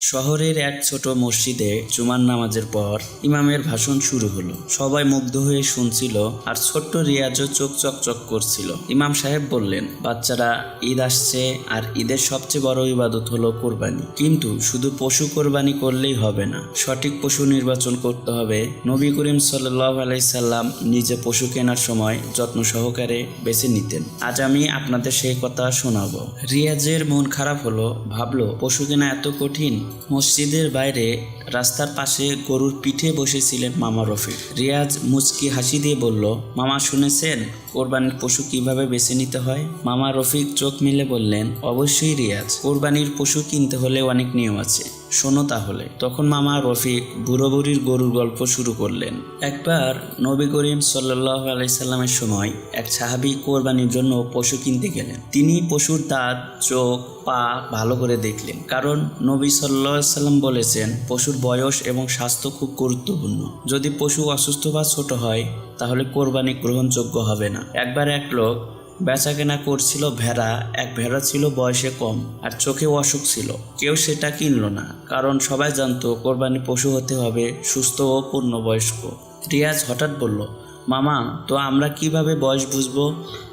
শহরের এক ছোট মসজিদে জুমার নামাজের পর ইমামের ভাষণ শুরু হলো। সবাই মুগ্ধ হয়ে শুনছিল আর ছোট্ট রিয়াজও চোখ চকচক করছিল। ইমাম সাহেব বললেন, বাচ্চারা, ঈদ আসছে আর ঈদের সবচেয়ে বড় ইবাদত হলো কোরবানি। কিন্তু শুধু পশু কোরবানি করলেই হবে না। সঠিক পশু নির্বাচন করতে হবে। নবী করিম সাল্লাহ আলাইসাল্লাম নিজে পশু কেনার সময় যত্ন সহকারে বেছে নিতেন। আজ আমি আপনাদের সেই কথা শোনাবো। রিয়াজের মন খারাপ হলো, ভাবলো, পশু কেনা এত কঠিন মসজিদের বাইরে রাস্তার পাশে গরুর পিঠে বসেছিলেন মামা রফিক। রিয়াজ মুচকি হাসি দিয়ে বলল, মামা শুনেছেন কোরবানির পশু কীভাবে বেছে নিতে হয়? মামা রফিক চোখ মিলে বললেন, অবশ্যই রিয়াজ, কোরবানির পশু কিনতে হলে অনেক নিয়ম আছে। শোনো তাহলে। তখন মামা রফিক বুড়ো বুড়ির গরুর গল্প শুরু করলেন। একবার নবী করিম সাল্লাহ আলাইসাল্লামের সময় এক সাহাবি কোরবানির জন্য পশু কিনতে গেলেন। তিনি পশুর দাঁত, চোখ, পা ভালো করে দেখলেন। কারণ নবী সাল্লাহ সাল্লাম বলেছেন, পশুর বয়স এবং স্বাস্থ্য খুব গুরুত্বপূর্ণ। যদি পশু অসুস্থ বা ছোট হয়, তাহলে কোরবানি গ্রহণযোগ্য হবে না। একবার এক লোক বেচা কেনা করছিল ভেড়া, এক ভেড়া ছিল বয়সে কম আর চোখে অসুখ ছিল। কেউ সেটা কিনল না, কারণ সবাই জানতো কোরবানি পশু হতে হবে সুস্থ ও পূর্ণবয়স্ক। রিয়াজ হঠাৎ বলল, মামা, তো আমরা কীভাবে বয়স বুঝব?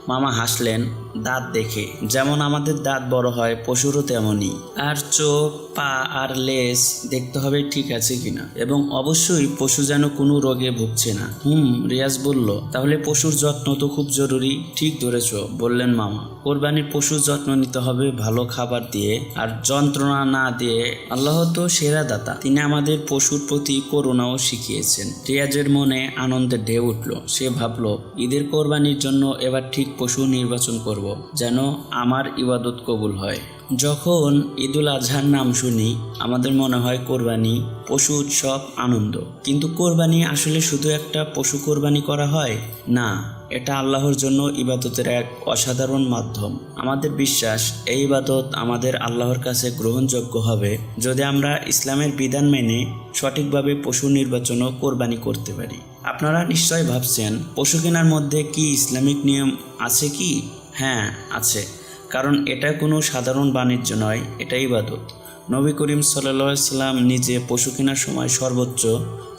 মামা হাসলেন, দাঁত দেখে। যেমন আমাদের দাঁত বড় হয়, পশুরও তেমনই। আর চোখ, পা আর লেজ দেখতে হবে ঠিক আছে কিনা। এবং অবশ্যই পশু যেন কোনো রোগে ভুগছে না। হুম, রিয়াজ বলল, তাহলে পশুর যত্ন তো খুব জরুরি। ঠিক ধরেছ, বললেন মামা। কোরবানির পশুর যত্ন নিতে হবে ভালো খাবার দিয়ে, আর যন্ত্রণা না দিয়ে। আল্লাহ তো সেরা দাতা। তিনি আমাদের পশুর প্রতি করুণাও শিখিয়েছেন। রিয়াজের মনে আনন্দের ঢেউ উঠল। সে ভাবল, ঈদের কোরবানির জন্য এবার ঠিক পশু নির্বাচন করব, যেন আমার ইবাদত কবুল হয়। যখন ঈদুল আজহার নাম শুনি, আমাদের মনে হয় কোরবানি, পশু উৎসব আনন্দ। কিন্তু কোরবানি আসলে শুধু একটা পশু কোরবানি করা হয়? না, এটা আল্লাহর জন্য ইবাদতের এক অসাধারণ মাধ্যম। আমাদের বিশ্বাস, এই ইবাদত আমাদের আল্লাহর কাছে গ্রহণযোগ্য হবে যদি আমরা ইসলামের বিধান মেনে সঠিকভাবে পশু নির্বাচন ও কোরবানি করতে পারি। আপনারা নিশ্চয় ভাবছেন পশু কেনার মধ্যে কি ইসলামিক নিয়ম আছে কি? হ্যাঁ আছে। কারণ এটা কোনো সাধারণ বাণিজ্য নয়, এটাই ইবাদত নবী করিম সাল্লাম নিজে পশু কেনার সময় সর্বোচ্চ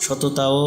সততা ও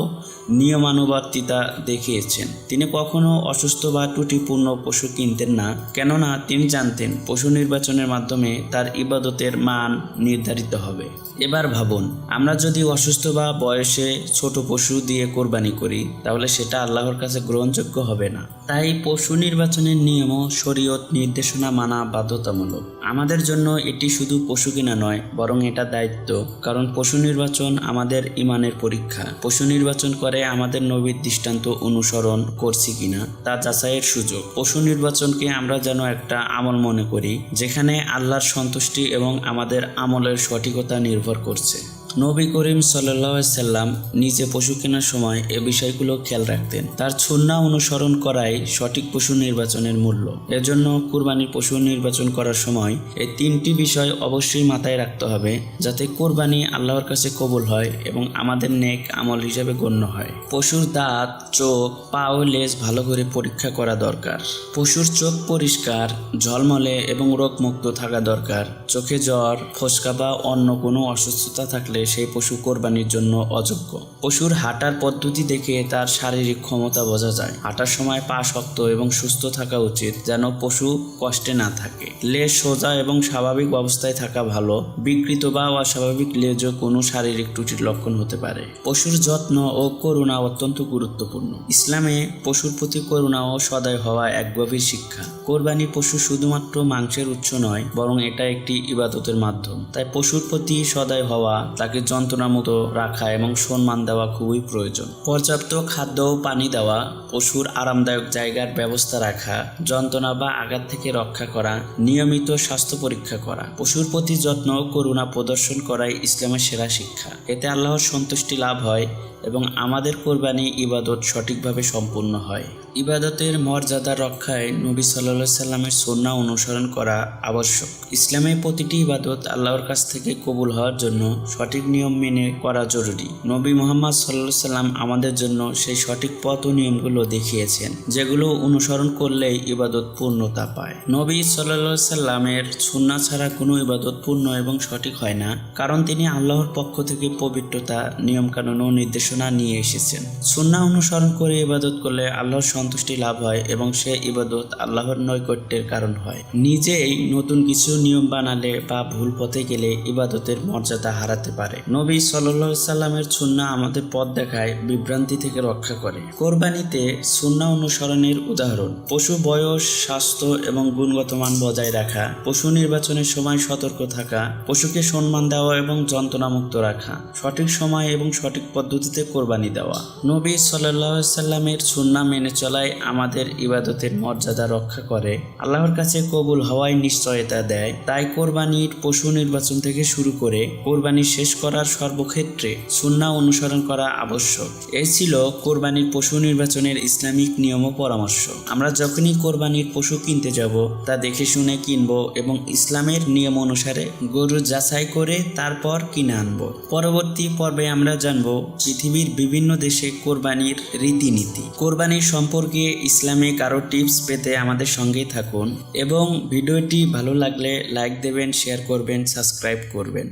নিয়মানুবর্তিতা দেখিয়েছেন। তিনি কখনো অসুস্থ বা ত্রুটিপূর্ণ পশু কিনতেন না। কেননা তিনি জানতেন পশু নির্বাচনের মাধ্যমে তার ইবাদতের মান নির্ধারিত হবে। এবার ভাবুন, আমরা যদি অসুস্থ বা বয়সে ছোট পশু দিয়ে কোরবানি করি, তাহলে সেটা আল্লাহর কাছে গ্রহণযোগ্য হবে না। তাই পশু নির্বাচনের নিয়ম ও শরীয়ত নির্দেশনা মানা বাধ্যতামূলক। আমাদের জন্য এটি শুধু পশু কিনা নয়, বরং এটা দায়িত্ব। কারণ পশু নির্বাচন আমাদের ইমানের পরীক্ষা। পশু নির্বাচন করে আমাদের নবীর দৃষ্টান্ত অনুসরণ করছি কিনা তা যাচাইয়ের সুযোগ। পশু নির্বাচনকে আমরা যেন একটা আমল মনে করি, যেখানে আল্লাহর সন্তুষ্টি এবং আমাদের আমলের সঠিকতা নির্ভর করছে। নবী করিম সাল্লাম নিজে পশু কেনার সময় এ বিষয়গুলো খেয়াল রাখতেন। তার ছন্না অনুসরণ করাই সঠিক পশু নির্বাচনের মূল্য। এজন্য কুরবানির পশু নির্বাচন করার সময় এই তিনটি বিষয় অবশ্যই মাথায় রাখতে হবে যাতে কোরবানি আল্লাহর কাছে কবুল হয় এবং আমাদের নেক আমল হিসেবে গণ্য হয়। পশুর দাঁত, চোখ, পা ও লেজ ভালো করে পরীক্ষা করা দরকার। পশুর চোখ পরিষ্কার, ঝলমলে এবং রোগমুক্ত থাকা দরকার। চোখে জ্বর, ফসকা বা অন্য কোনো অসুস্থতা থাকলে সেই পশু কোরবানির জন্য অযোগ্য। পশুর হাঁটার পদ্ধতি দেখে তার শারীরিক ক্ষমতা বোঝা যায়। হাঁটার সময় পা শক্ত এবং সুস্থ থাকা উচিত যেন পশু কষ্টে না থাকে। লেজ সোজা এবং স্বাভাবিক অবস্থায় থাকা ভালো, বিকৃত বা অস্বাভাবিক লেজও কোনো শারীরিক ত্রুটির লক্ষণ হতে পারে। পশুর যত্ন ও করুণা অত্যন্ত গুরুত্বপূর্ণ। ইসলামে পশুর প্রতি করুণা ও সদয় হওয়া এক গভীর শিক্ষা। কোরবানি পশু শুধুমাত্র মাংসের উৎস নয়, বরং এটা একটি ইবাদতের মাধ্যম। তাই পশুর প্রতি সদয় হওয়া তাকে যন্ত্রণামুক্ত রাখা এবং সম্মান দেওয়া খুবই প্রয়োজন। পর্যাপ্ত খাদ্য ও পানি দেওয়া, পশুর আরামদায়ক জায়গার ব্যবস্থা রাখা, যন্ত্রণা বা আঘাত থেকে রক্ষা করা, নিয়মিত স্বাস্থ্য পরীক্ষা করা, পশুর প্রতি যত্ন করুণা প্রদর্শন করাই ইসলামের সেরা শিক্ষা। এতে আল্লাহর সন্তুষ্টি লাভ হয় এবং আমাদের কোরবানি ইবাদত সঠিকভাবে সম্পূর্ণ হয়। ইবাদতের মর্যাদা রক্ষায় নবী সাল্লা সাল্লামের সন্না অনুসরণ করা আবশ্যক। ইসলামের প্রতিটি ইবাদত আল্লাহর কাছ থেকে কবুল হওয়ার জন্য সঠিক নিয়ম মেনে করা জরুরি। নবী মোহাম্মদ সাল্লাহ সাল্লাম আমাদের জন্য সেই সঠিক পথ ও নিয়মগুলো দেখিয়েছেন, যেগুলো অনুসরণ করলেই ইবাদত পূর্ণতা পায়। নবী সাল্লাহ সাল্লামের সুন্না ছাড়া কোনো ইবাদত পূর্ণ এবং সঠিক হয় না, কারণ তিনি আল্লাহর পক্ষ থেকে পবিত্রতা, নিয়মকানুন ও নির্দেশনা নিয়ে এসেছেন। সুন্না অনুসরণ করে ইবাদত করলে আল্লাহর সন্তুষ্টি লাভ হয় এবং সে ইবাদত আল্লাহর নৈকট্যের কারণ হয়। নিজেই নতুন কিছু নিয়ম বানালে বা ভুল পথে গেলে ইবাদতের মর্যাদা হারাতে পারে। নবী সাল্লাহ সাল্লামের সুন্না আমাদের পথ দেখায়, বিভ্রান্তি থেকে রক্ষা করে। কোরবানিতে সুন্না অনুসরণের উদাহরণ, পশু বয়স, স্বাস্থ্য এবং গুণগত মান বজায় রাখা, পশু নির্বাচনের সময় সতর্ক থাকা, পশুকে সম্মান দেওয়া এবং যন্ত্রণামুক্ত রাখা, সঠিক সময় এবং সঠিক পদ্ধতিতে কোরবানি দেওয়া। নবী সাল্লাহ সাল্লামের সুন্না মেনে চলায় আমাদের ইবাদতের মর্যাদা রক্ষা করে। আল্লাহর কাছে কবুল হওয়ায় নিশ্চয়তা দেয়। তাই কোরবানির পশু নির্বাচন থেকে শুরু করে কোরবানি শেষ করার সর্বক্ষেত্রে সুন্না অনুসরণ করা আবশ্যক। এই ছিল কোরবানির পশু নির্বাচনের ইসলামিক নিয়ম ও পরামর্শ। আমরা যখনই কোরবানির পশু কিনতে যাব, তা দেখে শুনে কিনবো এবং ইসলামের নিয়ম অনুসারে গরু যাচাই করে তারপর কিনে আনব। পরবর্তী পর্বে আমরা জানব পৃথিবীর বিভিন্ন দেশে কোরবানির রীতিনীতি। কোরবানির সম্পর্কে ইসলামিক আরও টিপস পেতে আমাদের সঙ্গেই থাকুন এবং ভিডিওটি ভালো লাগলে লাইক দেবেন, শেয়ার করবেন, সাবস্ক্রাইব করবেন।